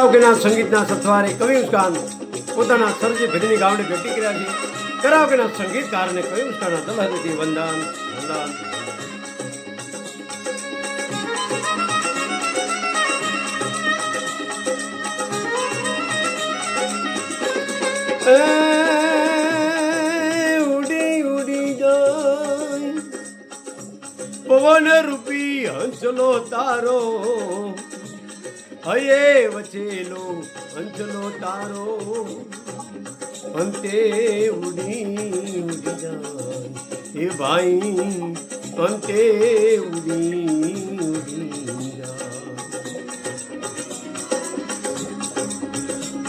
કરાઓકેના સંગીતના સથવારે કવિ મુસ્કાન પોતાના સર્જે ભજની ગાવડે ભેટી કર્યા છે. કરાવકેના સંગીતકારને કવિ મુસ્કાનના દલહરથી વંદન વંદન. પવન રૂપી હંસલો તારો. હયે વચેલો હંસલો તારો. અંતે ઉડી ઉડી એ ભાઈ, અંતે ઉડી ઉડી જાય.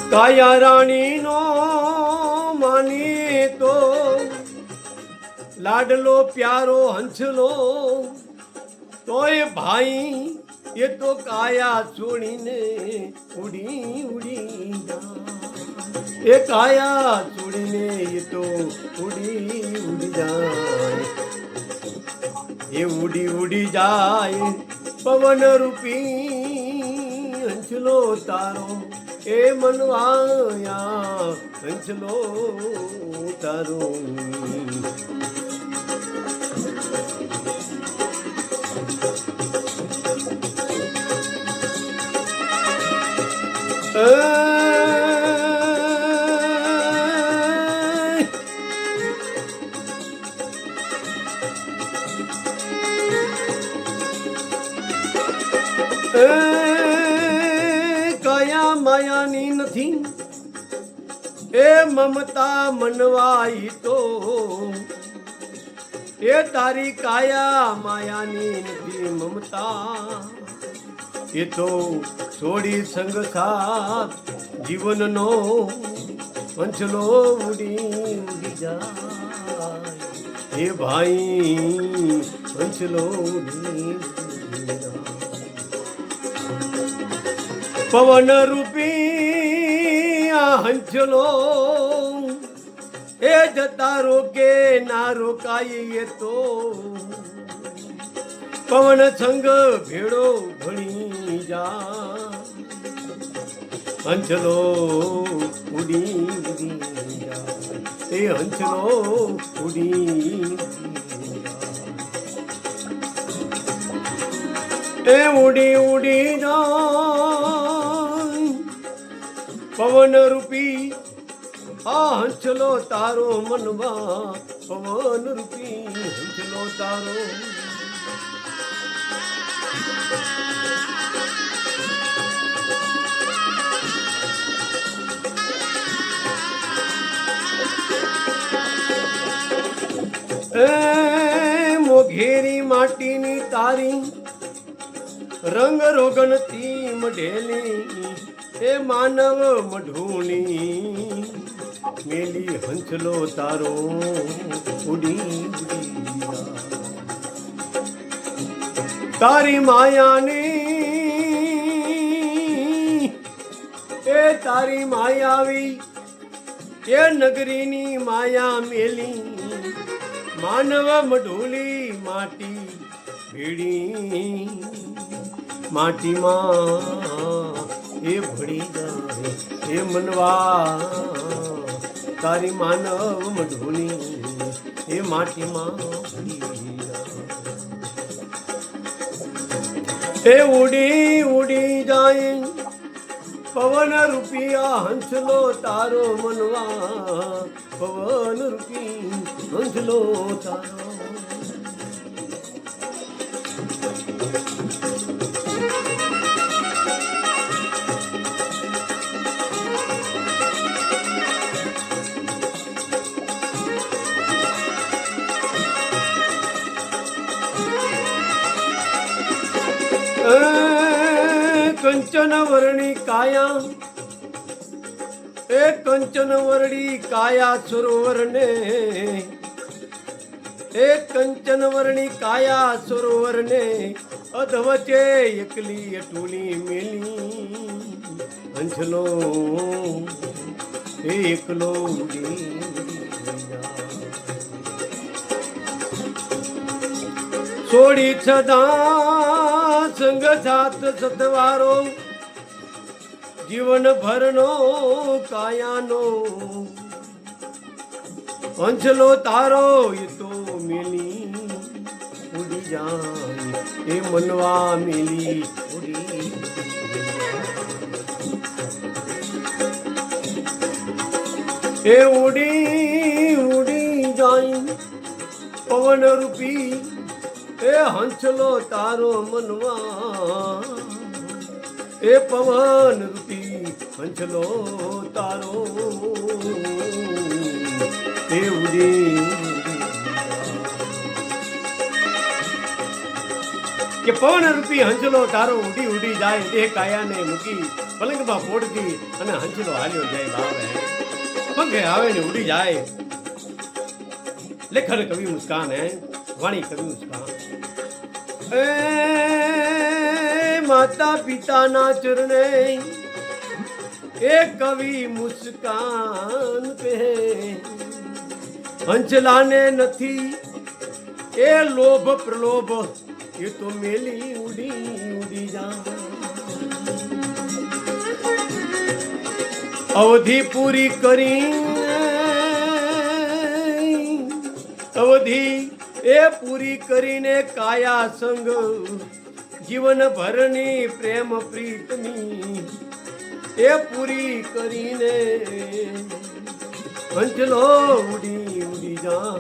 કાયા રાણીનો માની તો લાડલો પ્યારો હંસલો. તોય ભાઈ એ તો કાયા છોડીને ઉડી ઉડી એ કાયા છોડીને એ તો ઉડી ઉડી જાય. એ ઉડી ઉડી જાય પવન રૂપી હંસલો તારો. એ મનવાયા હંસલો તારો. કયા માયાની નથી એ મમતા મનવાઈ તો એ તારી કાયા માયાની નથી મમતા. એ તો છોડી સંગ સાથ, જીવનનો પંચલો ઉડી ઉડી જાય. એ ભાઈ, પંચલો ઉડી પવન રૂપી આ હંચલો, એ જતા રોકે ના રોકાય એ તો. પવન સંગ ભેળો ભણી જા હંસલો ઉડી ઉડી જાય એ હંસલો ઉડી. એ ઉડી ઉડી જાય પવન રૂપી આ હંસલો તારો મનવા. પવન રૂપી હંસલો તારો મોઘેરી માટીની તારી. રંગ રોગનથી મઢેલી એ માનવ મઢુની મેલી હંસલો તારો ઉડી તારી માયાની, એ તારી માયાવી, એ નગરીની માયા મેલી. માનવ મઢોલી માટી ભીડી. માટીમાં એ ભળી જાય, એ મનવા. તારી માનવ મઢોલી એ માટીમાં એ ઉડી ઉડી જાય પવન રૂપિયા હંસલો તારો મનવા પવન રૂપી હંસલો તારો એ કંચન વર્ણી કાયા. એ કંચન વર્ણી કાયા સરોવરને. એ કંચન વર્ણી કાયા સરોવરને. અધવચે એકલી અટુલી મેલી. અંજલો એકલો. છોડી છદા સંગ સાથ સતવારો જીવન ભરનો કાયાનો. અંજલો તારો એ તો મિલી ઉડી જાય, એ મનવા મિલી ઉડી એ ઉડી ઉડી જાય, પવન રૂપી, એ હંસલો તારો મનવા. એ પવન રૂપી તારો. એ કે પવન રૂપી હંચલો તારો ઉડી ઉડી જાય એ કાયાને મૂકી પલંગમાં ફોડતી અને હંચલો હાલ્યો જાય ભાવે પંખે આવે ને ઉડી જાય. લેખન કવિ મુસ્કાન હે વાણી કવિ મુસ્કાન. એ માતા પિતાના ચરણે એ કવિ મુસ્કાન પે હંચલાને નથી, એ લોભ પ્રલોભ, એ તો મેલી ઉડી ઉડી જા અવધિ પૂરી કરી અવધિ એ પૂરી કરીને કાયા સંગ જીવન ભરની પ્રેમ પ્રીતની એ પૂરી કરીને અંચલો ઉડી ઉડી જા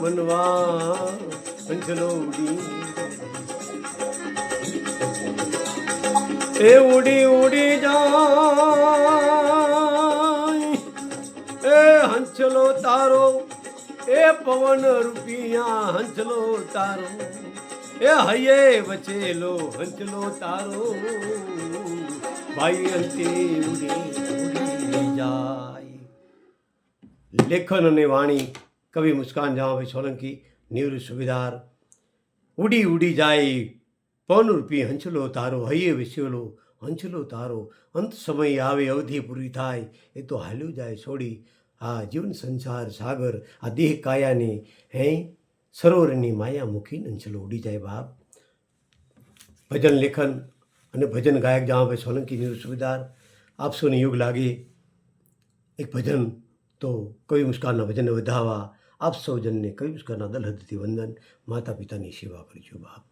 મનવા અંચલો ઉડી. એ ઉડી ઉડી જા એ હંચલો તારો, એ પવન રૂપિયા હંચલો તારો. એ હૈયે વચેલો હંચલો તારો. ભાઈ જાય. લેખન અને વાણી, કવિ મુસ્કાન જવાભાઈ સોલંકી, નિવૃત્ત સુબેદાર. ઉડી ઉડી જાય પવનરૂપી હંચલો તારો, હૈયે વિસેલો હંચલો તારો. અંત સમય આવે, અવધિ પૂરી થાય, એ તો હાલ્યું જાય છોડી. આ જીવન સંસાર, સાગર, આ દેહ કાયાની, હે? સરોવરની માયા મૂકીને હંસલો ઉડી જાય બાપ. ભજન, લેખન અને ભજન ગાયક જામાભાઈ સોલંકીની સુબેદાર આપ યુગ લાગે. એક ભજન તો કવિ મુસ્કાનના ભજનને વધાવવા આપ સૌ જનને કવિ મુસ્કાનના દલ હદથી વંદન. માતા પિતાની સેવા કરજો બાપ.